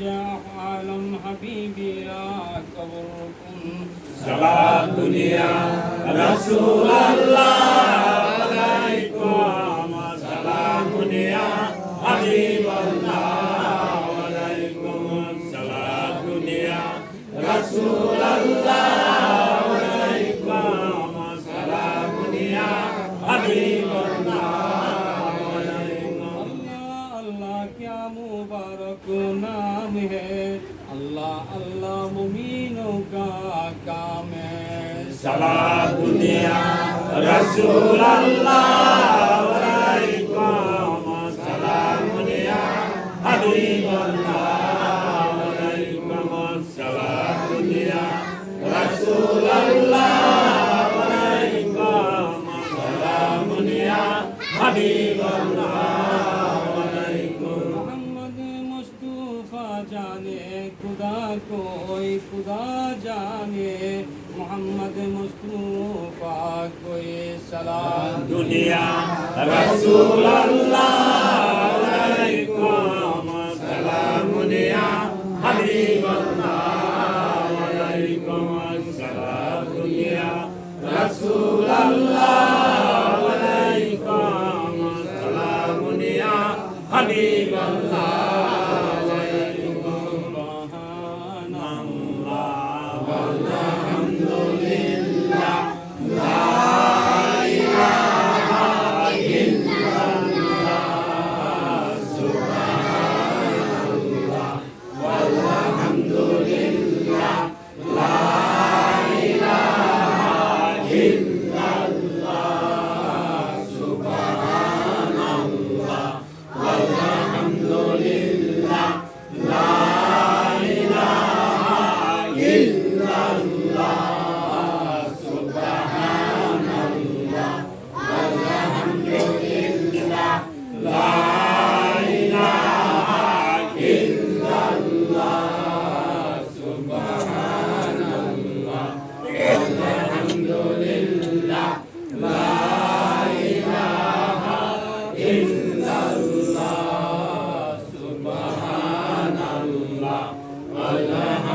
جاح عالم حبيبي يا قبركم صلاة دنيا رسول الله عليكم صلاة دنيا حبيب الله عليكم صلاة دنيا رسول الله আল্লাহ আল্লাহ মুমিনো কা কামে। সালা দুনিয়া রসুল আল্লাহ ওয়ালাইকুম সালাম দুনিয়া হাবিব खुदा कोई खुदा जाने मोहम्मद मुस्तफा कोई सलाम दुनिया रसूल अल्लाह Amen.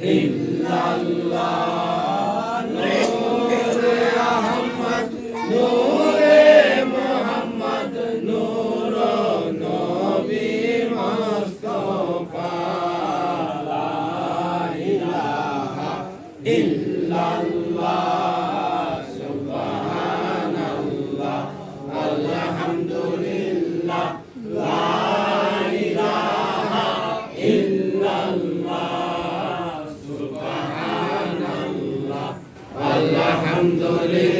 সুবহানাল্লাহ দলে